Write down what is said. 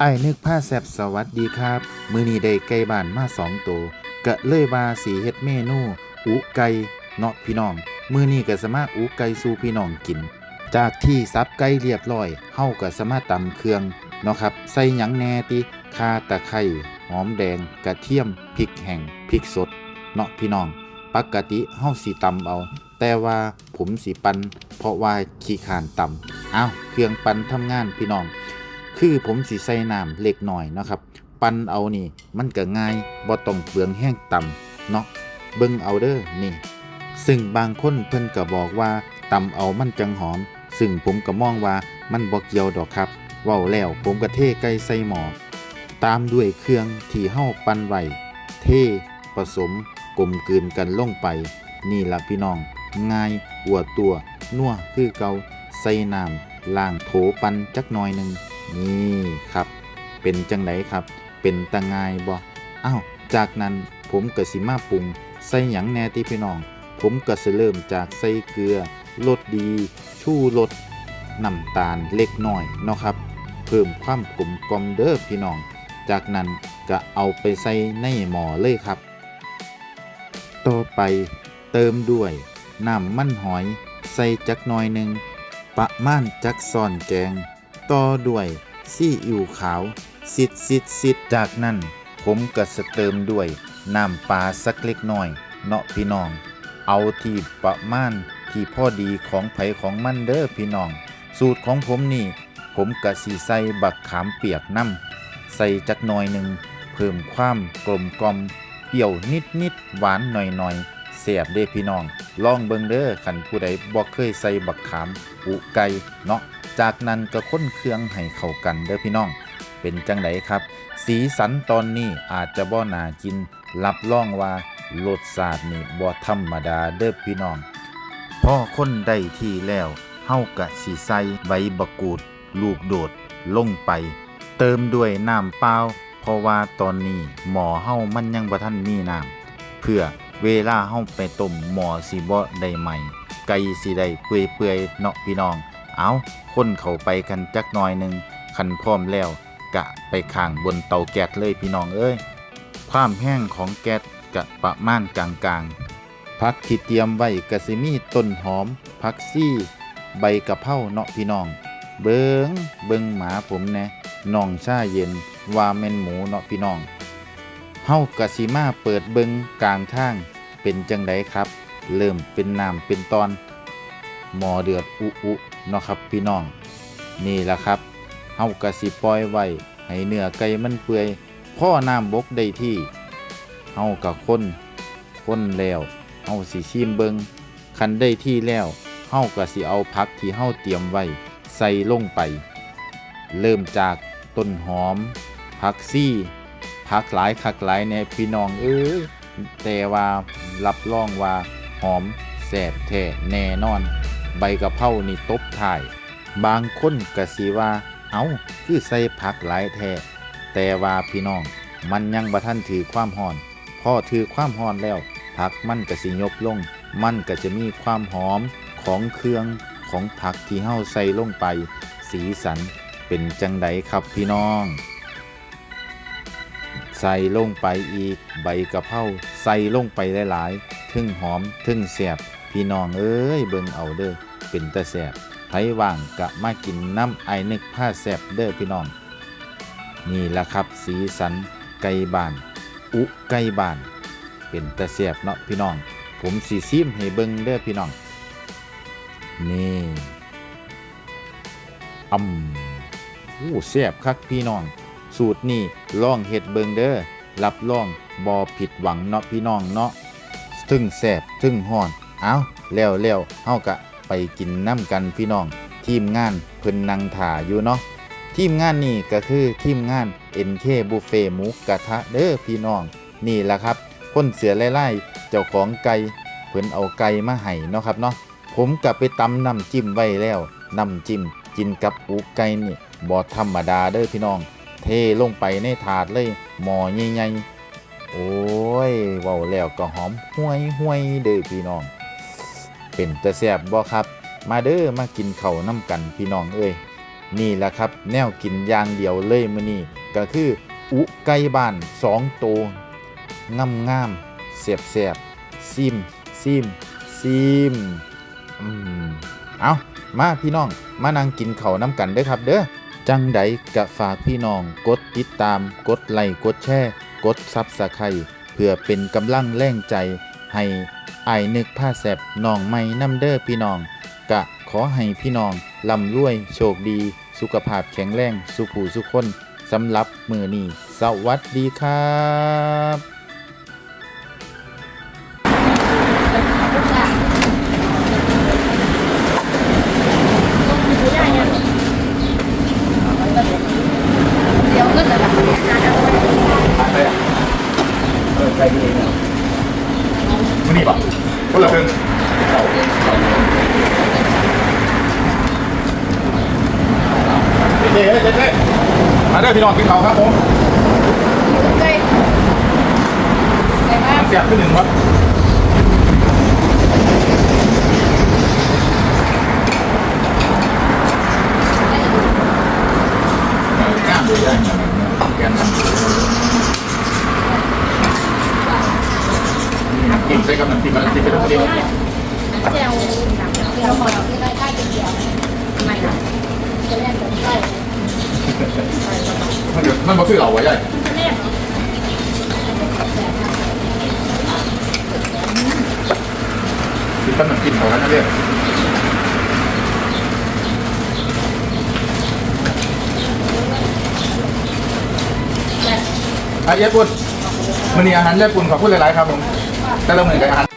ไอ้นึกผ้าแซบสวัสดีครับ มือนี้ได้ไก่บ้านมาสองตัวกะเลยว่าสีเฮ็ดเมนูอุไก่เนาะพี่น้อง มือนี้ก็สามารถอุไก่สู่พี่น้องกิน จากที่ซับไก่เรียบร้อยเฮาก็สามารถตำเครื่องเนาะครับใส่หยังแน่ติข่าตะไคร้หอมแดง กระเทียมพริกแห้งพริกสดเนาะพี่น้องปกติเฮาสิตำเอา แต่ว่าผมสิปันเพราะว่าขี้ขานตำอ้าวเครื่องปั่นทำงานพี่น้อง คือผมสิใส่น้ำเล็กหน่อยนะครับ ปั่นเอานี่มันก็ง่ายบ่ต้องเปลืองแห้งต่ำเนาะเบิ่งเอาเด้อนี่ ซึ่งบางคนเพิ่นก็บอกว่าตำเอามันจังหอม ซึ่งผมก็มองว่ามันบ่เกี่ยวดอกครับเว้าแล้วผมก็เทไก่ใส่หมอตามด้วยเครื่องที่เฮาปั่นไว้เท ผสมกลมกลืนกันลงไป นี่ล่ะพี่น้อง ง่ายหัวตัว นัวคือเกาใส่น้ำล้างโถปันจักหน่อยหนึ่ง นี่ครับ เป็นจังไดครับ เป็นตะงายบ่อ้าวจากนั้นผมก็สิมาปรุงใส่หยังแน่ติพี่น้อง ผมก็สิเริ่มจากใส่เกลือรสดี ชูรสน้ำตาลเล็กน้อยเนาะครับ เพิ่มความกลมกลอมเด้อพี่น้อง จากนั้นก็เอาไปใส่ในหม้อเลยครับ ต่อไปเติมด้วยน้ำมันหอย ใส่จักหน่อยหนึ่งประมาณจักซ่อนแกง ต่อด้วยซีอิ๊วขาวสิดสิดสิดจากนั้นผมก็จะเติมด้วยน้ำปลาสักเล็กน้อย เนาะพี่น้อง เอาที่ประมาณที่พอดีของไผของมันเด้อพี่น้อง สูตรของผมนี่ ผมกะสีใส่บักขามเปียกน้ำใส่จักหน่อยหนึ่ง เพิ่มความกลมกลอมเปรี้ยวนิดนิดหวานหน่อยหน่อยเสียบเด้พี่น้อง ลองเบิงเด้อขันผู้ใดบ่เคยใส่บักขาม อุไก่เนาะ จากนั้นก็ค้นเครื่องให้เข้ากันเด้อพี่น้อง เป็นจังไดครับ สีสันตอนนี้อาจจะบ่น่ากิน รับรองว่ารสชาตินี่บ่ธรรมดาเด้อพี่น้องพอคนได้ที่แล้วเฮากะสิใส่ใบบักกูด ลูกโดดลงไป เติมด้วยน้ำเปล่าเพราะว่าตอนนี้หมอเฮามันยังบ่ทันมีน้ำเพื่อเวลาเฮาไปต้มหมอสิบ่ได้ใหม่ไก่สิได้เปื่อยๆเนาะพี่น้อง เอาคนเข้าไปกันจักหน่อยหนึ่งคันพร้อมแล้วกะไปข้างบนเตาแก๊สเลยพี่น้องเอ้ยความแห้งของแก๊สกะประมาณกลางๆผักที่เตรียมไว้กะสิมีต้นหอมผักซี่ ใบกะเพราเนาะพี่น้อง เบิงเบิงหมาผมแน่น้องชาเย็นว่าแม่นหมูเนาะพี่น้องเฮากะสิมาเปิดเบิงกลางทางเป็นจังไดครับ เริ่มเป็นน้ำเป็นตอนหมอเดือดอุอุ เนาะครับพี่น้อง นี่แหละครับเฮากะสิปล่อยไว้ให้เนื้อไก่มันเปื่อยพ่อน้ำบกได้ที่เฮากะคนคนแล้วเฮาสิชิมเบิงคันได้ที่แล้วเฮาก็สิเอาผักที่เฮาเตรียมไว้ใส่ลงไป เริ่มจากต้นหอมผักซี่ผักหลายคักหลายแน่พี่น้องเอ้ยแต่ว่ารับรองว่าหอมแซ่บแท้แน่นอน ใบกะเพรานี่ตบถ่าย บางคนก็สิว่า เอาคือใส่ผักหลายแท้แต่ว่าพี่น้อง มันยังบ่ทันถือความหอนพอถือความหอนแล้ว ผักมันก็สิยบลง มันก็จะมีความหอมของเครื่องของผักที่เฮาใส่ลงไป สีสันเป็นจังไดครับพี่น้อง ใส่ลงไปอีกใบกะเพราใส่ลงไปหลายๆทึ่งหอมทึ่งแสบพี่น้องเอ้ยเบิ่งเอาเด้อ เป็นตาแสบไผว่างกะมากินน้ำไอนึกผ้าแสบเด้อพี่น้อง นี่แหละครับสีสันไก่บาน อุไก่บาน เป็นตาแสบเนาะพี่น้อง ผมสีซิมให้เบิ่งเด้อพี่น้อง นี่อ่ำอู้แซ่บคักพี่น้อง สูตรนี่ลองเฮ็ดเบิงเด้อรับรองบอผิดหวังเนาะพี่น้องเนาะทึ่งแซ่บทึ่งฮ้อน เอาแล้วแล้วเฮากะ ไปกินน้ำกันพี่น้อง ทีมงานเพิ่นนังถ่าอยู่เนาะทีมงานนี่ก็คือทีมงาน NK Buffet หมูกระทะเด้อพี่น้อง นี่แหละครับ คนเสือไล่ๆเจ้าของไก่เพิ่นเอาไก่มาให้เนาะครับเนาะผมกลับไปตำน้ำจิ้มไว้แล้วน้ำจิ้มกินกับปูไก่นี่บ่ธรรมดาเด้อพี่น้อง เทลงไปในถาดเลยหมอใหญ่ๆโอ้ยเว้าแล้วก็หอมห่วยห่วยเด้อพี่น้อง เป็นตะแซบบ่ครับ มาเด้อมากินข้าวน้ำกันพี่น้องเอ้ยนี่แหละครับ แนวกินอย่างเดียวเลยมื้อนี้ก็คืออุไก่บ้านสองตัวงามงามๆเสียบเสียบๆซิมซิมซิมอืมเอามาพี่น้องมานั่งกินข้าวน้ำกันเด้อครับ เด้อจังใดกะฝากพี่น้องกดติดตาม กดไลค์กดแชร์ กดซับสไครเพื่อเป็นกำลังแรงใจ ให้อายนึกผ้าแสบน้องไม่น้ำเด้อพี่น้อง กะขอให้พี่น้องลำรวยโชคดี สุขภาพแข็งแรง สุขูสุขคนสำหรับมือนี้สวัสดีครับเดี๋ยวก็จะแบบนี้นะมือนี้ ปะคนละครึ่งเจ๊เจ๊เจ๊มาได้พี่น้องกินข้าครับผมเสียบขึ้นหนึ่งครับงามเลยแกนน้ำจิ้มใส่ กับน้ำจิ้มน้ำจิ้มเป็นตัวเดียวเจียวเจียวหมดที่ได้ได้เจียวไม่หรอกจะเล่นแบบใช่มันเดี๋ยวมันบ่คือเราไว้ใหญ่จะเล่นกินต้นน้ำจิ้มเขากันนะเรียกอาเย้ปุ่นมันนี่อาหารญี่ปุ่นขอบคุณหลายๆครับผม แต่เราเหมือนกัน